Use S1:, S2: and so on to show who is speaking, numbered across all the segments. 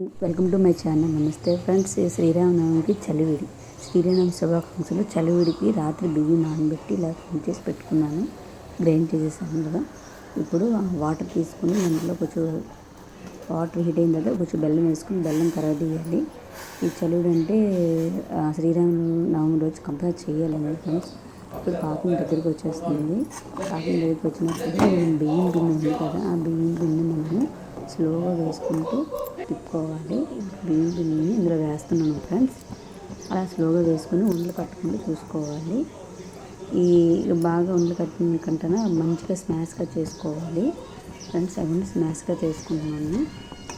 S1: Welcome to my channel. నమస్తే friends శ్రీరామనవమికి చలివిడి. శ్రీరామనవమి శుభాకాంక్షలు. చలివిడికి రాత్రి బియ్యం నానబెట్టి ఇలా గ్రైండ్ చేసి పెట్టుకున్నాను. గ్రైండ్ చేసేసాను కదా. ఇప్పుడు వాటర్ తీసుకుని అందులో కొంచెం వాటర్ హీట్ అయిన తర్వాత కొంచెం బెల్లం వేసుకుని బెల్లం కరగదీయాలి ఈ చలివిడి అంటే శ్రీరామ నవమి రోజు కంపల్సరీ చేయాలి ఫ్రెండ్స్. ఇప్పుడు పాకం దగ్గరికి వచ్చేస్తుంది. పాకం దగ్గరికి వచ్చినప్పుడు మనం బియ్యం గిన్నె ఉంది కదా ఆ బియ్యం గిన్నె మనము స్లోగా వేసుకుంటూ తిప్పుకోవాలి. బియ్యం గిన్నెని ఇందులో వేస్తున్నాను ఫ్రెండ్స్. అలా స్లోగా వేసుకొని ఉండలు కట్టుకుంటూ చూసుకోవాలి. ఈ బాగా ఉండలు కట్టిన కంటన మంచిగా స్మాష్గా చేసుకోవాలి. ఫ్రెండ్స్ అవన్నీ స్మాష్గా చేసుకుంటున్నాను.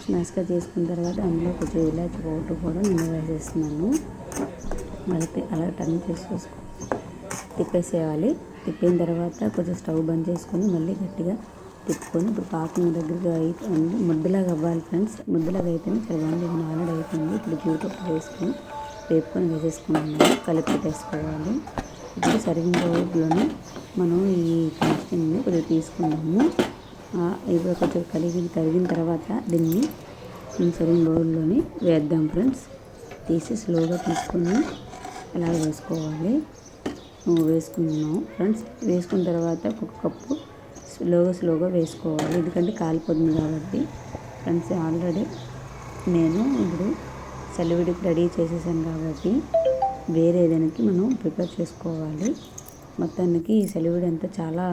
S1: స్మాష్గా చేసుకున్న తర్వాత అందులో కొంచెం ఇలాచి పౌడర్ కూడా నేను వేసేస్తున్నాను. అలా అలా టర్న్ చేసి తిప్పేసేయాలి. తిప్పిన తర్వాత కొంచెం స్టవ్ బంద్ చేసుకొని మళ్ళీ గట్టిగా తిప్పుకొని ఇప్పుడు పాకం దగ్గరికి అయిపోయింది ముద్దలాగా అవ్వాలి ఫ్రెండ్స్. ముద్దలాగా అయిపోయింది చాలా బాగుంది ఇది ఆల్రెడీ అయిపోయింది. ఇప్పుడు జీడిపప్పు వేసుకొని వేపుకొని వేసేసుకున్నాము కలిపి పెట్టేసుకోవాలి. ఇప్పుడు సర్వింగ్ బౌల్లోనే మనం ఈ కాస్టింగ్ని కొంచెం తీసుకున్నాము. ఇప్పుడు కొంచెం కలిగి కరిగిన తర్వాత దీన్ని ఈ సర్వింగ్ బౌల్లోని వేద్దాం ఫ్రెండ్స్. తీసి స్లోగా తీసుకొని అలా వేసుకోవాలి. నువ్వు వేసుకున్నావు. ఫ్రెండ్స్ వేసుకున్న తర్వాత ఒక కప్పు స్లోగా స్లోగా వేసుకోవాలి. ఎందుకంటే కాలిపోతుంది కాబట్టి. ఫ్రెండ్స్ ఆల్రెడీ నేను ఇప్పుడు సెలవిడికి రెడీ చేసేసాను కాబట్టి వేరే దానికి మనం ప్రిపేర్ చేసుకోవాలి. మొత్తానికి ఈ సెలవిడి అంతా చాలా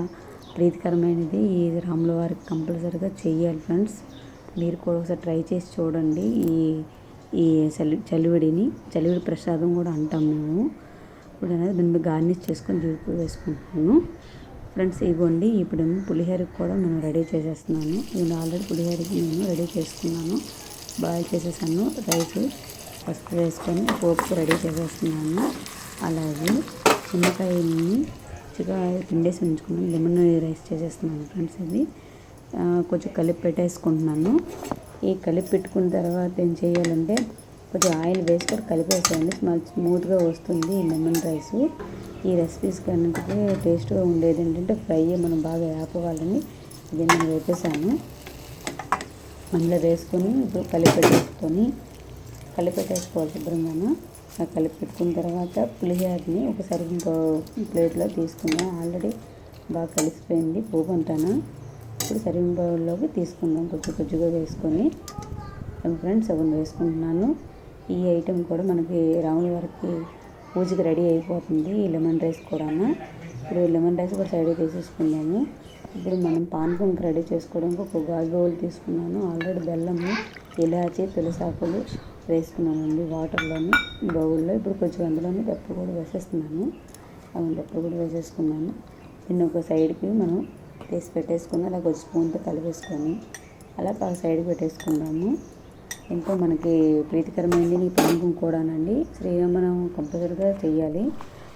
S1: ప్రీతికరమైనది. ఈ రాముల వారికి కంపల్సరీగా చెయ్యాలి ఫ్రెండ్స్ మీరు కూడా ఒకసారి ట్రై చేసి చూడండి ఈ ఈ చలి చలివిడిని చలివిడి ప్రసాదం కూడా అంటాం మేము. ఇప్పుడు అనేది దీని గార్నిష్ చేసుకొని జీడిపప్పు వేసుకుంటున్నాను. ఫ్రెండ్స్ ఇవ్వండి ఇప్పుడు పులిహోరకి కూడా నేను రెడీ చేసేస్తున్నాను. నేను ఆల్రెడీ పులిహోరకి నేను రెడీ చేసుకున్నాను. బాయిల్ చేసేసాను. రైస్ ఫస్ట్ వేసుకొని పోపు రెడీ చేసేస్తున్నాను. అలాగే నిమ్మకాయని చిక్కగా పిండేసి ఉంచుకున్నాను. లెమన్ రైస్ చేసేస్తున్నాను ఫ్రెండ్స్ ఇది. కొంచెం కలిపి పెట్టేసుకుంటున్నాను. ఈ కలిపి పెట్టుకున్న తర్వాత ఏం చేయాలంటే కొంచెం ఆయిల్ వేసుకొని కలిపేసేయండి. స్మాల్ స్మూత్గా వస్తుంది ఈ లెమన్ రైస్. ఈ రెసిపీస్ అన్నింటికి టేస్ట్గా ఉండేది ఏంటంటే ఫ్రై మనం బాగా వేపవాలని ఇది నేను వేపేసాను అందులో వేసుకొని ఇప్పుడు కలిపెట్టేసుకొని కలిపెట్టేసుకోవాలి కలిపి శుభ్రంగా కలిపి పెట్టుకున్న తర్వాత పులిహోరని ఒకసారి ఇంకో ప్లేట్లో తీసుకుందాం. ఆల్రెడీ బాగా కలిసిపోయింది పోపు అంటాను ఇప్పుడు సర్వింగ్ బౌల్లోకి తీసుకుందాం. కొంచెం కొద్దిగా వేసుకొని. ఫ్రెండ్స్ అవన్నీ వేసుకుంటున్నాను. ఈ ఐటెం కూడా మనకి రాముల వారికి పూజకి రెడీ అయిపోతుంది. ఈ లెమన్ రైస్ కూడా ఇప్పుడు లెమన్ రైస్ కూడా సైడ్ తీసేసుకున్నాము. ఇప్పుడు మనం పానకంకి రెడీ చేసుకోవడానికి ఒక గాజు బౌల్ తీసుకున్నాను. ఆల్రెడీ బెల్లము ఇలాచి తులసాకులు వేసుకున్నానండి వాటర్లోని బౌల్లో. ఇప్పుడు కొంచెం అందులోనే పెప్పర్ కూడా వేసేస్తున్నాను. అవును పెప్పర్ కూడా వేసేసుకున్నాను. దీన్ని ఒక సైడ్కి మనం తీసి పెట్టేసుకుని అలా కొంచెం స్పూన్తో కలిపేసుకొని అలా ఒక సైడ్ పెట్టేసుకున్నాము ఎంతో మనకి ప్రీతికరమైనది నీ పానకం కూడానండి. శ్రీరామనం కంపల్సరీగా చేయాలి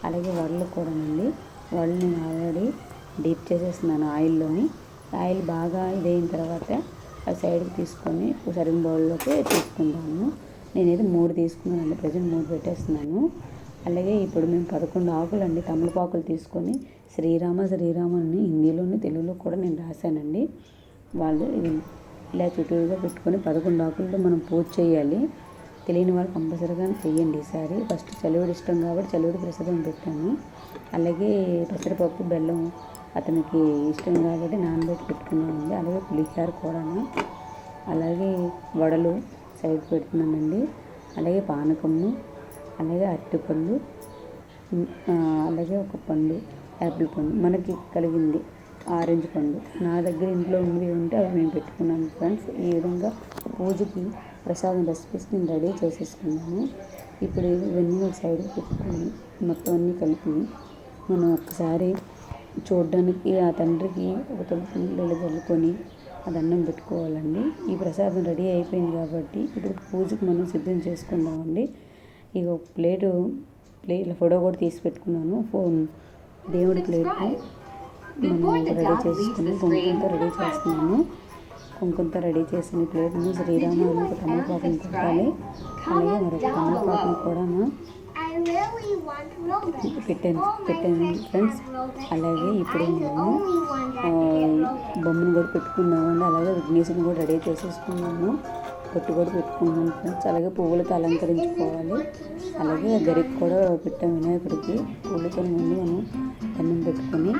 S1: అలాగే వడలు కూడానండి. వడలు నేను ఆల్రెడీ డీప్ చేసేస్తున్నాను ఆయిల్లోని. ఆయిల్ బాగా ఇదైన తర్వాత ఆ సైడ్కి తీసుకొని సరింగ్ బౌల్లోకి తీసుకుందాము. నేనైతే మూడు తీసుకున్నానండి ప్రజెంట్ మూడు పెట్టేస్తున్నాను. అలాగే ఇప్పుడు మేము పదకొండు ఆకులు అండి తమలపాకులు తీసుకొని శ్రీరామ శ్రీరామ అని హిందీలోని తెలుగులో కూడా నేను రాశానండి. వాళ్ళు ఇది ఇలా చుట్టూరుగా పెట్టుకొని పదకొండు ఆకులతో మనం పూజ చేయాలి. తెలియని వాళ్ళు కంపల్సరీగా చెయ్యండి ఈసారి. ఫస్ట్ చలివిడి ఇష్టం కాబట్టి చలివిడి ప్రసాదం పెట్టాను. అలాగే పెసరపప్పు బెల్లం అతనికి ఇష్టం కాబట్టి నానబెట్టి పెట్టుకున్నామండి అలాగే పులిహార కూడా అలాగే వడలు సైడ్ పెడుతున్నానండి. అలాగే పానకము అలాగే అరటిపళ్ళు అలాగే ఒక పండు యాపిల్ పండు మనకి కలిగింది. ఆరెంజ్ పండు. నా దగ్గర ఇంట్లో ఉన్నవి ఉంటే అవి మేము పెట్టుకున్నాను ఫ్రెండ్స్. ఈ విధంగా పూజకి ప్రసాదం రెసిపీస్ నేను రెడీ చేసేసుకున్నాను. ఇప్పుడు ఇవన్నీ ఒక సైడ్కి మొత్తం అన్నీ కలిపి మనం ఒక్కసారి చూడడానికి ఆ తండ్రికి ఒక తులసి నీళ్ళు చల్లుకొని ఆ దండం పెట్టుకోవాలండి. ఈ ప్రసాదం రెడీ అయిపోయింది కాబట్టి ఇప్పుడు పూజకి మనం సిద్ధం చేసుకుందామండి. ఇక ఒక ప్లేటు ప్లేట్ ఫోటో కూడా తీసి పెట్టుకున్నాను. ఫోన్ దేవుడి ప్లేట్ మనం రెడీ చేసుకుని కుంకుమతో రెడీ చేస్తున్నాను కుంకుమతో రెడీ చేసిన ప్లేట్ని శ్రీరామ అని ఒక తమలపాకుని పెట్టాలి. అలాగే మరొక తమలపాకుని కూడా. పెట్టాను పెట్టాను ఫ్రెండ్స్. అలాగే ఇప్పుడు
S2: Robux.
S1: బొమ్మను కూడా పెట్టుకున్నామండి అలాగే విఘ్నేశ్వరుని కూడా రెడీ చేసేసుకున్నాము బొట్టు కూడా పెట్టుకుంటున్నాను ఫ్రెండ్స్ అలాగే పువ్వులతో అలంకరించుకోవాలి. అలాగే గరికి కూడా పెట్టాం వినాయకుడికి. పువ్వులతో ముందు మనం దండం పెట్టుకొని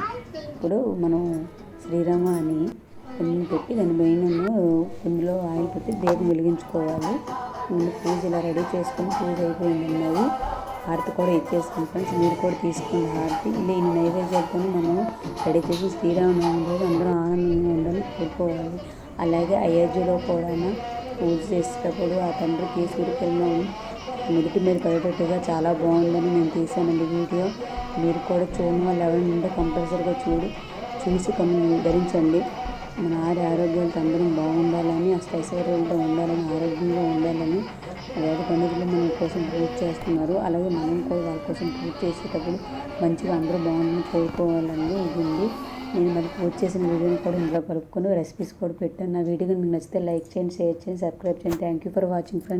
S1: అప్పుడు మనం శ్రీరామ అని పెట్టి దాని పైన కుందులో ఆయిల్ పెట్టి దీపం వెలిగించుకోవాలి. ముందు పూజ ఇలా రెడీ చేసుకొని పూజ అయిపోయింది అన్నది హారతి కూడా ఇచ్చేసుకుని ఫ్రెండ్స్ మీరు కూడా తీసుకున్న హారతి. ఇలా ఇన్ని నైవేద్యాలతో మనం రెడీ చేసి శ్రీరామనవమి రోజు అందరూ ఆనందంగా ఉండాలని కోరుకోవాలి అలాగే అయోధ్యలో కూడా పూజ చేసేటప్పుడు ఆ తండ్రి తీసుకుని మొదటి మీద పడేటట్టుగా చాలా బాగుందని నేను తీసానండి వీడియో. మీరు కూడా చూడండి వాళ్ళు ఎవరైనా ఉంటే కంపల్సరీగా చూడు చూసి ధరించండి. మన ఆడ ఆరోగ్యాలతో అందరం బాగుండాలని అష్టైశ్వర్యాలతో ఉండాలని ఆరోగ్యంగా ఉండాలని వేద పండితులు మన కోసం పూజ చేస్తున్నారు. అలాగే మనం కూడా వాళ్ళ కోసం పూజ చేసేటప్పుడు మంచిగా అందరూ బాగుందని కోరుకోవాలని ఇది ఉంది. నేను మరి పూజ చేసిన వీడియోని కూడా ఇందులో కలుపుకొని రెసిపీస్ కూడా పెట్టాను. నా వీడియో మీకు నచ్చితే లైక్ చేయండి షేర్ చేయండి సబ్స్క్రైబ్ చేయండి. Thank you for watching friends